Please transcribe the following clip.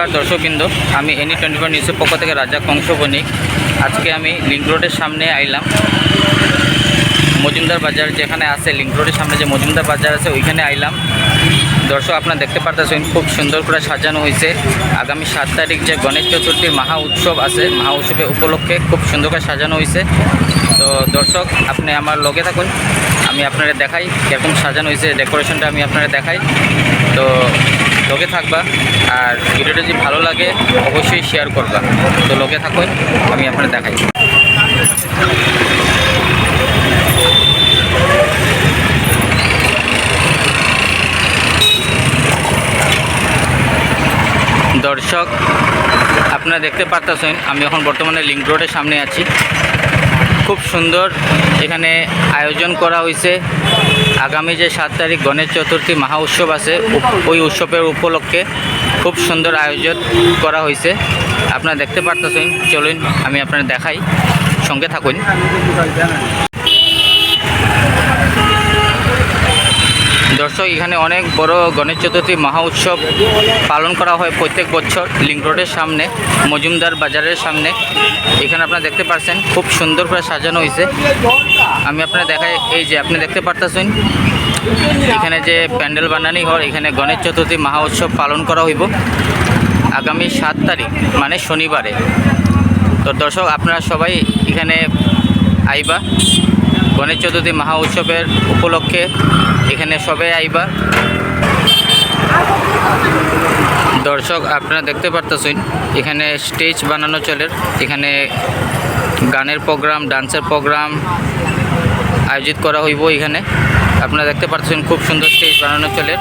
নমস্কার দর্শকবৃন্দ। আমি এনি টোয়েন্টি ফোর নিউজের পক্ষ থেকে রাজা কংস বণিক। আজকে আমি লিঙ্ক রোডের সামনে আইলাম। মজুমদার বাজার যেখানে আছে, লিঙ্ক রোডের সামনে যে মজুমদার বাজার আছে, ওইখানে আইলাম। দর্শক, আপনারা দেখতে পারতেছেন, খুব সুন্দর করে সাজানো হয়েছে। আগামী সাত তারিখ যে গণেশ চতুর্থীর মহা উৎসব আছে, মহা উৎসবের উপলক্ষে খুব সুন্দর করে সাজানো হয়েছে। তো দর্শক, আপনি আমার লগে থাকুন, আমি আপনারা দেখাই কীরকম সাজানো হয়েছে, ডেকোরেশনটা আমি আপনারা দেখাই। তো লগে থাকবা আর ভিডিওটা যদি ভালো লাগে, অবশ্যই শেয়ার করবা। তো লগে থাকুন আমি আপনার দেখাই। দর্শক, আপনারা দেখতে পারতেছেন, আমি এখন বর্তমানে লিঙ্ক রোডের সামনে আছি। খুব সুন্দর এখানে আয়োজন করা হয়েছে। আগামী যে সাত তারিখ গণেশ চতুর্থী মহা উৎসব আছে, ওই উৎসবের উপলক্ষে খুব সুন্দর আয়োজন করা হয়েছে। আপনারা দেখতে পারতেছেন, চলুন আমি আপনার দেখাই। সঙ্গে থাকুন। দর্শক, এখানে অনেক বড় গণেশ চতুর্থী মহা উৎসব পালন করা হয় প্রত্যেক বছর লিঙ্ক রোডের সামনে, মজুমদার বাজারের সামনে। এখানে আপনারা দেখতে পাচ্ছেন খুব সুন্দর করে সাজানো হয়েছে। আমি আপনার দেখাই, এই যে আপনি দেখতে পারতেছেন, এখানে যে প্যান্ডেল বানানি হয়, এখানে গণেশ চতুর্থী মহা উৎসব পালন করা হইব। আগামী সাত তারিখ মানে শনিবারে। তো দর্শক, আপনারা সবাই এখানে আইবা। গণেশ চতুর্থী মহা উৎসবের উপলক্ষে এখানে সবাই আইবা। দর্শক, আপনারা দেখতে পারতেছেন, এখানে স্টেজ বানানো চলে। এখানে গানের প্রোগ্রাম, ডান্সের প্রোগ্রাম আয়োজিত করা হইব এখানে। আপনারা দেখতে পাচ্ছেন খুব সুন্দর স্টেজ বানানো চলে।